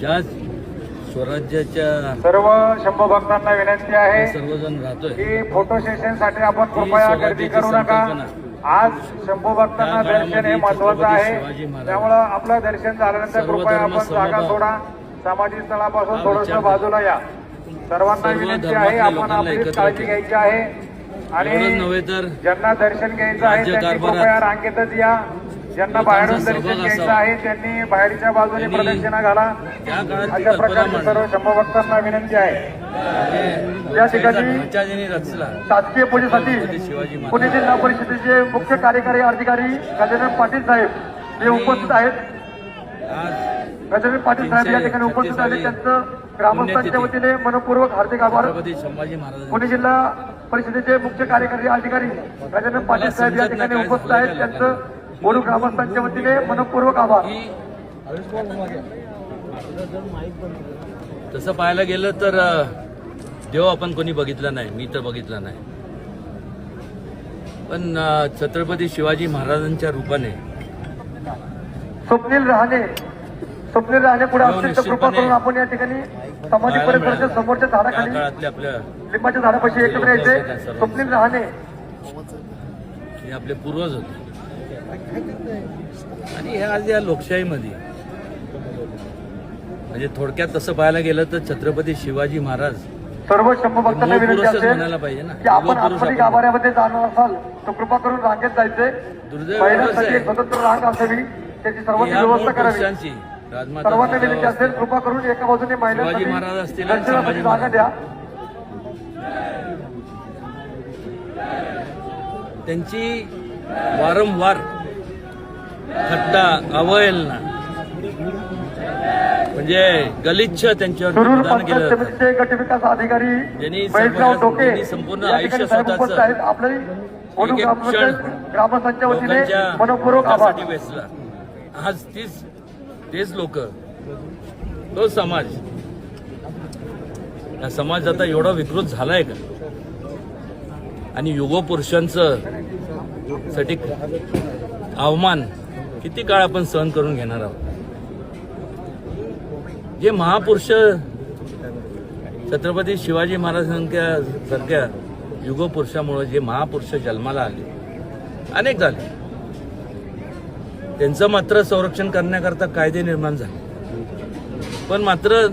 ज्या स्वराज्याच्या सर्व शंभू भक्तांना विनंती आहे सर्वजण राहतोय. की फोटो सेशनसाठी आपण कृपया गर्दी करू नका. आज शंभू भक्तांना दर्शन हे महत्वाचं आहे. त्यामुळं आपलं दर्शन झाल्यानंतर कृपया आपण जागा सोडा. सामाजिक स्थळापासून थोडस बाजूला या. सर्वांना सर्व विनंती आहे आपण आपली काळजी. घ्यायची आहे. आणि ज्यांना दर्शन घ्यायचं आहे त्यांनी कृपया रांगेतच या. ज्यांना बाहेरून दर्शन घ्यायचं. आहे त्यांनी बाहेरच्या बाजूने प्रदक्षिणा घाला. अशा प्रकारची सर्व मांडली शंभू भक्तांना विनंती आहे. या ठिकाणी शासकीय पूजेसाठी पुणे जिल्हा परिषदेचे मुख्य कार्यकारी अधिकारी गजानन पाटील साहेब हे उपस्थित आहेत. गजानन पाटील साहेब या ठिकाणी उपस्थित आहेत. त्यांचं ग्रामस्थांच्या वतीने मनपूर्वक हार्दिक आभार. पुणे जिल्हा परिषदेचे मुख्य कार्यकारी अधिकारी गजानन पाटील साहेब या ठिकाणी उपस्थित आहेत. त्यांचं बोडू ग्रामस्थांच्या वतीने मनपूर्वक आभार. तसं पाहायला गेलं तर देव आपण कोणी बघितला नाही. मी तर बघितला नाही. पण छत्रपती शिवाजी महाराजांच्या रूपाने स्वप्नील रहाणे. स्वप्नील रहाणे पुढे हो, तर निश्चितपणे. कृपा करून आपण या ठिकाणी समाधी पाहायला परिसराच्या. समोरच्या झाडाखाली लिंबाच्या झाडापाशी एकत्र यायचे. स्वप्नील रहाणे. हे आपले पूर्वज होते. आणि ह्या आज या लोकशाहीमध्ये. म्हणजे थोडक्यात तसं पाहायला गेलं तर छत्रपती शिवाजी महाराज सर्व शंभू भक्तांना विनंती असेल म्हणायला पाहिजे ना. की आपण आपण. गाभाऱ्यामध्ये जाणार असाल तर कृपा करून रांगेत जायचे स्वतंत्र रांग असावी. त्याची सर्वांची व्यवस्था करावी. सर्वांना विनंती असेल कृपा करून एका बाजूने महिलांसाठी जागा. द्या त्यांची वारंवार थट्टा अवहेलना. म्हणजे गलिच्छ त्यांच्यावर सुरूर विधान केलं पंचायत जातं समितीचे गट विकास अधिकारी ज्यांनी संपूर्ण आयुष्य स्वतःचं ग्रामस्थांच्या वतीने मनपूर्वक वेचला. आज तीच तेच लोक. तो समाज. हा समाज आता एवढा विकृत झालाय का? आणि युगपुरुषांचं साठी अवमान किती काळ आपण सहन करून घेणार आहोत? जे महापुरुष छत्रपती शिवाजी महाराजांच्या सारख्या युगपुरुषामुळे जे महापुरुष जन्माला आले अनेक झाले. त्यांचं मात्र संरक्षण करण्याकरता कायदे निर्माण झाले. पण मात्र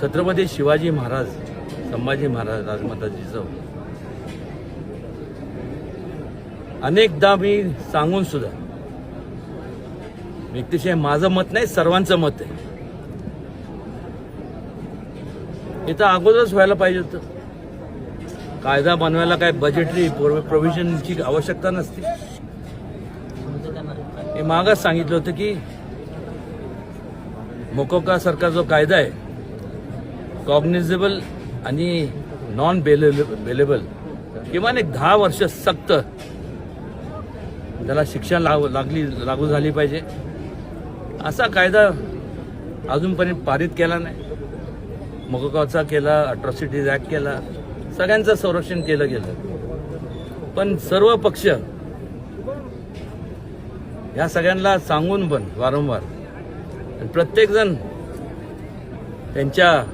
छत्रपती शिवाजी महाराज संभाजी महाराज राजमाता जिजाऊ अनेकदा मी सांगून सुद्धा व्यक्तिशय माझं मत नाही सर्वांचं मत आहे. इथं अगोदरच व्हायला पाहिजे होतं. कायदा बनवायला काय बजेटरी प्रोव्हिजनची आवश्यकता नसते. मागच मागास सांगितलं होतं की मोकोका सारखा जो कायदा आहे कॉग्निझेबल आणि नॉन बेलेबल बेलेबल किमान एक दहा वर्ष सक्त त्याला शिक्षा लाग लागली लागू झाली पाहिजे. असा कायदा अजूनपर्यंत पारित केला नाही. मोकोकाचा केला अट्रॉसिटीज ॲक्ट केला सगळ्यांचं संरक्षण केलं गेलं. पण सर्व पक्ष ह्या सगळ्यांना सांगून पण वारंवार. आणि प्रत्येकजण त्यांच्या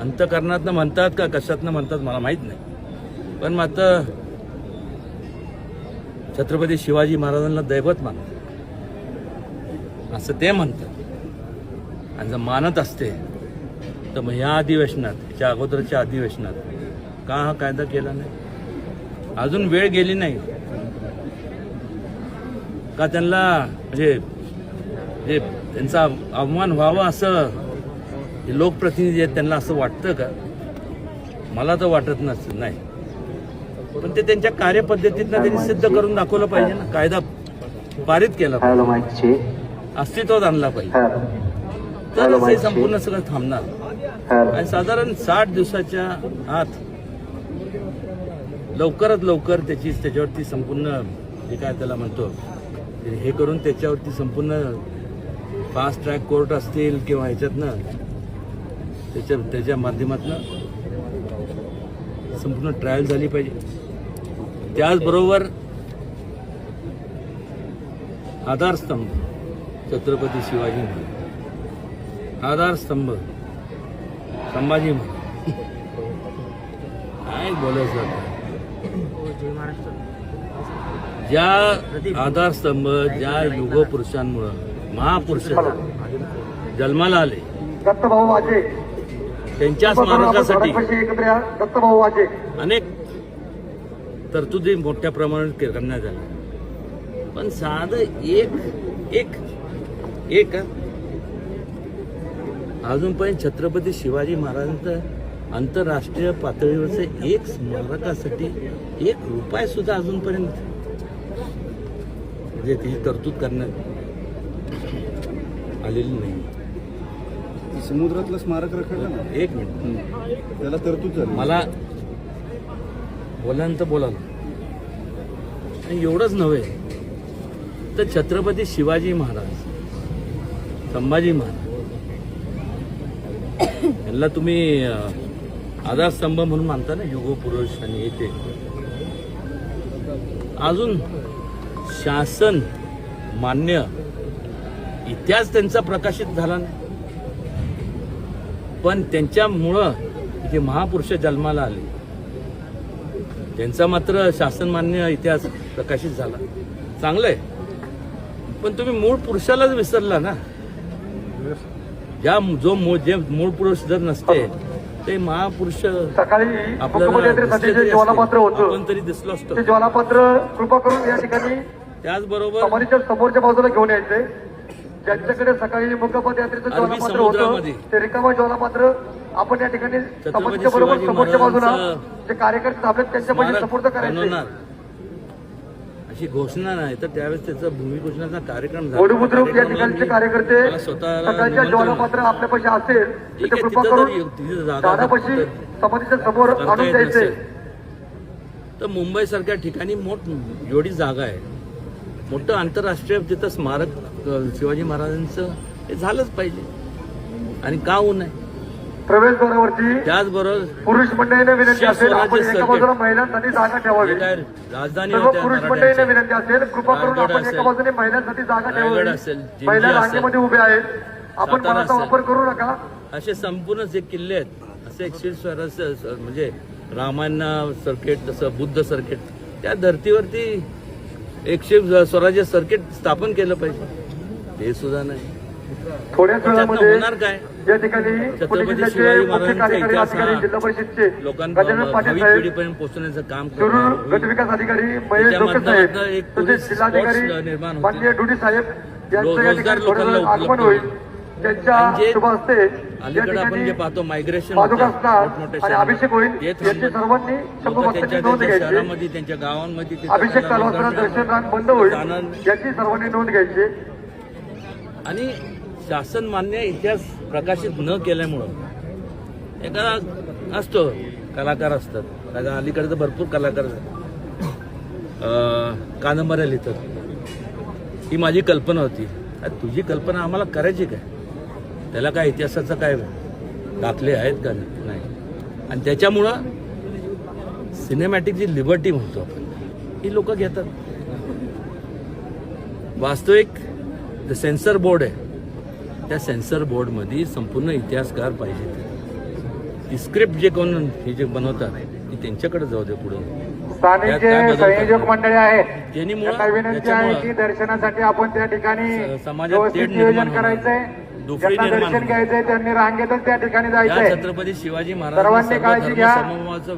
अंतकरणातनं म्हणतात का कशातनं म्हणतात मला माहीत नाही. पण मात्र छत्रपती शिवाजी महाराजांना दैवत मानतात. असं ते म्हणतात. आणि जर मानत असते तर मग ह्या अधिवेशनात याच्या अगोदरच्या अधिवेशनात का हा कायदा केला नाही? अजून वेळ गेली नाही. का त्यांना म्हणजे म्हणजे त्यांचा अवमान व्हावा असं हे लोकप्रतिनिधी आहेत त्यांना असं वाटतं का? मला तर वाटत नसतं नाही. पण ते त्यांच्या कार्यपद्धतीतनं त्यांनी सिद्ध करून दाखवलं पाहिजे ना. कायदा पारित केला पाहिजे. अस्तित्वात आणला पाहिजे. तरच हे संपूर्ण सगळं थांबणार. आणि साधारण साठ दिवसाच्या आत लवकरात लवकर त्याची त्याच्यावरती संपूर्ण जे काय त्याला म्हणतो हे करून त्याच्यावरती संपूर्ण फास्ट ट्रॅक कोर्ट असतील किंवा ह्याच्यातनं त्याच्या त्याच्या माध्यमातनं संपूर्ण ट्रायल झाली पाहिजे. त्याचबरोबर आधारस्तंभ छत्रपती शिवाजी महाराज. आधारस्तंभ संभाजी महाराज. काय बोलायचं आता? हो, ज्या आधारस्तंभ ज्या युगपुरुषांमुळं महापुरुष जन्माला आले दत्तभाऊ वाजे. त्यांच्या स्मारकासाठी दत्तभाऊ वाजे. अनेक तरतुदी मोठ्या प्रमाणात करण्यात आल्या. पण साधं एक एक एक हं. अजूनपर्यंत छत्रपती शिवाजी महाराजांचं आंतरराष्ट्रीय पातळीवरचं एक स्मारकासाठी एक रुपया सुद्धा अजूनपर्यंत म्हणजे ती तरतूद करण्यात आलेली नाही. समुद्रातलं स्मारक रखडलं ना? एक मिनिट. त्याला तरतूद मला बोलान तर बोलाल. आणि एवढंच नव्हे तर छत्रपती शिवाजी महाराज संभाजी महाराज यांना तुम्ही आधारस्तंभ म्हणून मानता ना युगपुरुष आणि हे ते अजून शासन मान्य इतिहास त्यांचा प्रकाशित झाला नाही. पण त्यांच्यामुळं जे महापुरुष जन्माला आले. त्यांचा मात्र शासनमान्य इतिहास प्रकाशित झाला. चांगलं आहे पण तुम्ही मूळ पुरुषालाच विसरला ना. ज्या जो मूळ जे मूळ पुरुष जर नसते ते महापुरुष सकाळी आपण तरी दिसलो असतो. ते ज्वालापात्र कृपा करून या ठिकाणी त्याचबरोबर समोरच्या बाजूला घेऊन यायचे. ज्यांच्याकडे सकाळी मुकपद यात्रेचं ज्वालापात्र होतं. ते रिकामा ज्वालापात्र आपण या ठिकाणी बरोबर समोरच्या बाजूला जे कार्यकर्ते थांबलेत त्यांच्या पैसे स्मारक सपोर्ट करायचे. अशी घोषणा नाही तर त्यावेळेस त्याचा भूमिपूजनाचा कार्यक्रम झाला. गोडी बुद्रुक या कार्यक्रमाला ठिकाणचे मी- कार्यकर्ते स्वतःला असेल समोर तर मुंबई सारख्या ठिकाणी मोठ एवढी जागा आहे. मोठं आंतरराष्ट्रीय तिथं स्मारक शिवाजी महाराजांचं हे झालंच पाहिजे. आणि का होऊ नये? प्रवेशद्वारावरती त्याचबरोबर पुरुष मंडळीने विनंती असेल आपण एका. बाजूला महिलांसाठी जागा ठेवावी. काय राजधानी सर्व होत्या पुरुष मंडळीने विनंती असेल कृपा करून रायगड आपण एका असेल, बाजूने महिलांसाठी जागा रायगड ठेवावी. असेल, जिंजी महिला असेल, रांगेमध्ये उभ्या आहेत. आपण सातारा मनाचा असेल. वापर करू नका. असे संपूर्ण जे किल्ले आहेत असे एकशे स्वराज्य म्हणजे रामायण सर्किट तसं बुद्ध सर्किट त्या धर्तीवरती एकशे स्वराज्य सर्किट स्थापन केलं पाहिजे. ते सुद्धा नाही. थोड्याच वेळामध्ये काय? या ठिकाणी पुणे जिल्ह्याचे मुख्य कार्यकारी अधिकारी जिल्हा परिषदचे गजानन पाटील साहेब काम शिरूर करणार गट विकास अधिकारी महेश डोके साहेब तसेच जिल्हाधिकारी. माननीय डुडी साहेब यांचं या ठिकाणी आगमन होईल. त्यांच्या आणि जे शुभ हस्ते या ठिकाणी आणि अभिषेक होईल. याची सर्वांनी शंभू भक्तांची त्यांच्या नोंद घ्यायची. गावांमध्ये अभिषेक कालवासना रोजगार दर्शन रांग बंद होईल. याची सर्वांनी नोंद घ्यायची. आणि शासन मान्य इतिहास प्रकाशित न केल्यामुळं एखादा असतो कलाकार असतात. आता अलीकडे तर भरपूर कलाकार कादंबऱ्या लिहितात. ही माझी कल्पना होती. तुझी कल्पना आम्हाला करायची काय? त्याला काय इतिहासाचं काय दाखले आहेत का नाही? आणि त्याच्यामुळं सिनेमॅटिक जी लिबर्टी म्हणतो आपण ही लोक घेतात. वास्तविक जे सेन्सर बोर्ड आहे. त्या सेन्सर बोर्डमध्ये संपूर्ण इतिहासकार पाहिजे ती स्क्रिप्ट जे कोण हे जे बनवतात ती त्यांच्याकडे जाऊ दे पुढे संयोजक? मंडळी आहेत त्यांनी विनंती आहे की दर्शनासाठी आपण त्या ठिकाणी समाजात नियोजन. करायचंय दुफळी निर्माण. घ्यायचंय त्यांनी रांगेतच त्या ठिकाणी जायचंय छत्रपती शिवाजी महाराजांनी काळजी घ्या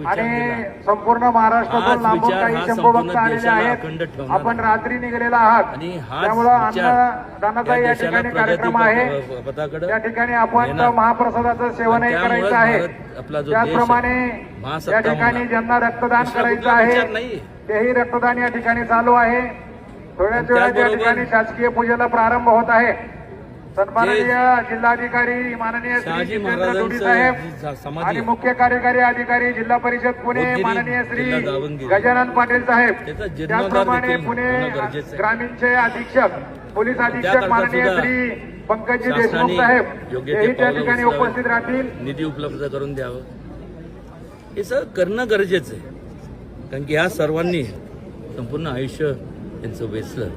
आणि संपूर्ण महाराष्ट्रातून लांबून काही शंभू भक्त आलेले आहेत आपण. रात्री निघालेला आहात त्यामुळं अन्नदानाचा या ठिकाणी कार्यक्रम आहे त्या ठिकाणी आपण. महाप्रसादाचं सेवनही करायचं आहे त्याचप्रमाणे या ठिकाणी. ज्यांना रक्तदान करायचं आहे. तेही रक्तदान या ठिकाणी चालू आहे थोड्याच वेळात या ठिकाणी शासकीय पूजेला प्रारंभ होत आहे सन्माननीय जिल्हाधिकारी माननीय श्री शहाजी जितेंद्र महाराजांचं दुडी जी साहेब आणि. मुख्य कार्यकारी अधिकारी जिल्हा परिषद पुणे माननीय श्री. गजानन पाटील साहेब त्याचप्रमाणे पुणे. ग्रामीणचे अधीक्षक पोलीस अधीक्षक माननीय श्री पंकजी देशमुख साहेब हेही त्या ठिकाणी. उपस्थित राहतील निधी उपलब्ध करून द्यावं हे सगळं करणं गरजेचं आहे कारण की ह्या सर्वांनी संपूर्ण आयुष्य त्यांचं वेचलं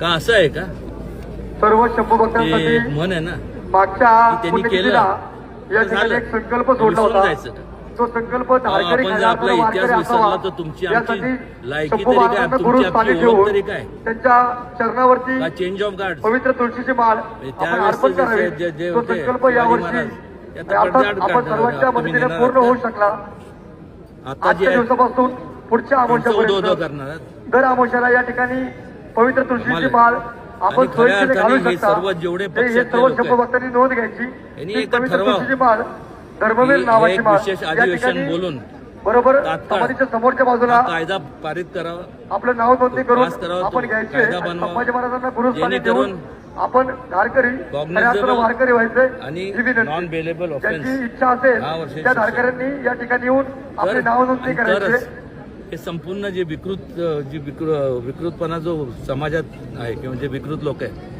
का असं आहे का सर्व शंभू भक्तांसाठी म्हण आहे ना मागच्या पुण्यतिथीला. या ठिकाणी. एक संकल्प सोडला होता? तो संकल्प आपला इतिहास विसरला. तर तुमची लायकी तरी काय? त्यांच्या चरणावरती चेंज ऑफ गार्ड पवित्र तुळशीची माळ अर्पण करावी तो संकल्प यावर्षी आपण सर्वांच्या मदतीने पूर्ण होऊ? शकला आजच्या दिवसापासून पुढच्या आमोशापर्यंत. दर आमोशाला या ठिकाणी पवित्र तुळशीची माळ आपण घालू शकता. सर्व जेवढे हे- सर्व नोंद घ्यायची. पवित्र माळ धर्मवीर नावाची माळ या ठिकाणी बोलून बरोबर समाधीच्या समोरच्या बाजूला कायदा पारित करावा. आपलं नाव नोंदणी करून आपण घ्यायचे. संभाजी महाराजांना गुरुस्थानी देऊन आपण धारकरी वारकरी व्हायचंय आणि ज्यांची इच्छा असेल त्या. धारकऱ्यांनी या ठिकाणी येऊन आपले नाव नोंदणी करायचे. हे संपूर्ण जे विकृत जी विकृ विकृतपणा जो समाजात आहे किंवा जे विकृत लोक आहेत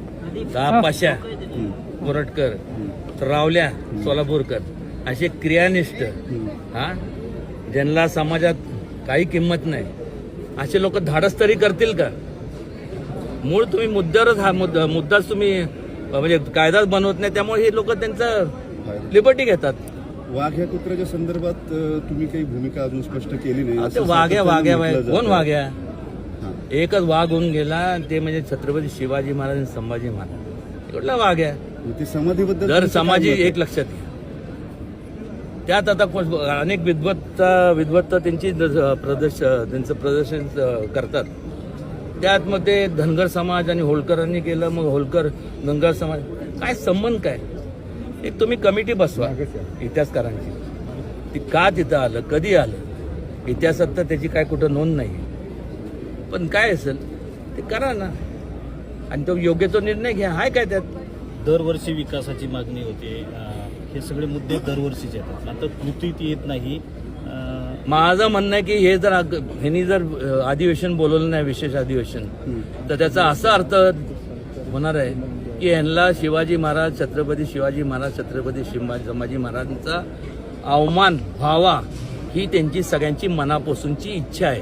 तर हा. पशा रावल्या सोलापूरकर असे क्रियानिष्ठ. हा? ज्यांना समाजात काही किंमत नाही. असे लोक धाडस तरी करतील का? मूळ तुम्ही मुद्द्यावरच हा मुद्दा मुद्दाच तुम्ही म्हणजे कायदाच बनवत नाही त्यामुळे हे लोक त्यांचं लिबर्टी घेतात. वाघ या कुत्र्याच्या संदर्भात तुम्ही काही भूमिका अजून स्पष्ट केली नाही. वाघ्या वाघ्या कोण. वाघ्या. एकच वाघ होऊन गेला आणि ते म्हणजे छत्रपती शिवाजी महाराज आणि संभाजी महाराज. कुठला वाघ आहे. ते समाधीबद्दल काय समाजी? एक लक्षात घ्या. त्यात आता अनेक विद्वत्ता विद्वत्ता त्यांची प्रदर्श त्यांचं प्रदर्शन करतात. त्यात मग ते धनगर समाज आणि होळकरांनी केलं मग होळकर धनगर समाज. काय संबंध काय? एक तुम्ही कमिटी बसवा. इतिहासकारांची. ती का तिथं आलं? कधी आलं? इतिहासात तर त्याची काय कुठं नोंद नाही पण काय असेल ते करा ना. आणि तो योग्य तो निर्णय घ्या. हाय काय त्यात? दरवर्षी विकासाची मागणी होते. हे सगळे मुद्दे दरवर्षीचे येतात. आता कृतीत येत नाही. माझं म्हणणं आहे की हे जर ह्यांनी जर अधिवेशन बोलवलं नाही विशेष अधिवेशन. तर त्याचा असा अर्थ होणार आहे की यांना शिवाजी महाराज छत्रपती शिवाजी महाराज छत्रपती शिवाजी संभाजी महाराजांचा अवमान व्हावा ही त्यांची सगळ्यांची मनापासूनची इच्छा आहे.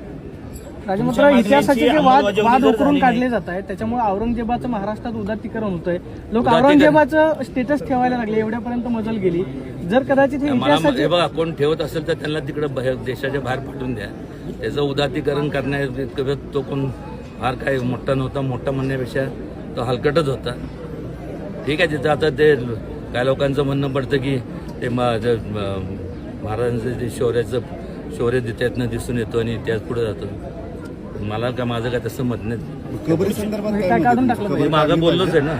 राजमात्र तुमच्या इतिहासाचे जे वाद वाद उकरून काढले जात आहेत त्याच्यामुळे औरंगजेबाचं महाराष्ट्रात उदात्तीकरण होतंय. लोक उदात्तीकरण- औरंगजेबाचं स्टेटस ठेवायला लागले एवढ्यापर्यंत मजल गेली. जर कदाचित हे इतिहासाचे बघा कोण ठेवत असेल तर त्यांना तिकडे देशाच्या बाहेर पाठवून द्या. त्याचं उदातीकरण करण्या तो कोण फार काय मोठा नव्हता. मोठा म्हणण्यापेक्षा तो हलकटच होता. ठीक आहे तिथं आता ते काय लोकांचं म्हणणं पडतं की ते महाराजांचं जे शौर्याचं शौर्य त्यातनं दिसून येतो आणि त्यात पुढे जातो. मला काय माझं काय तसं मत नाही. कबरी संदर्भात काय मागं बोललोच? आहे ना.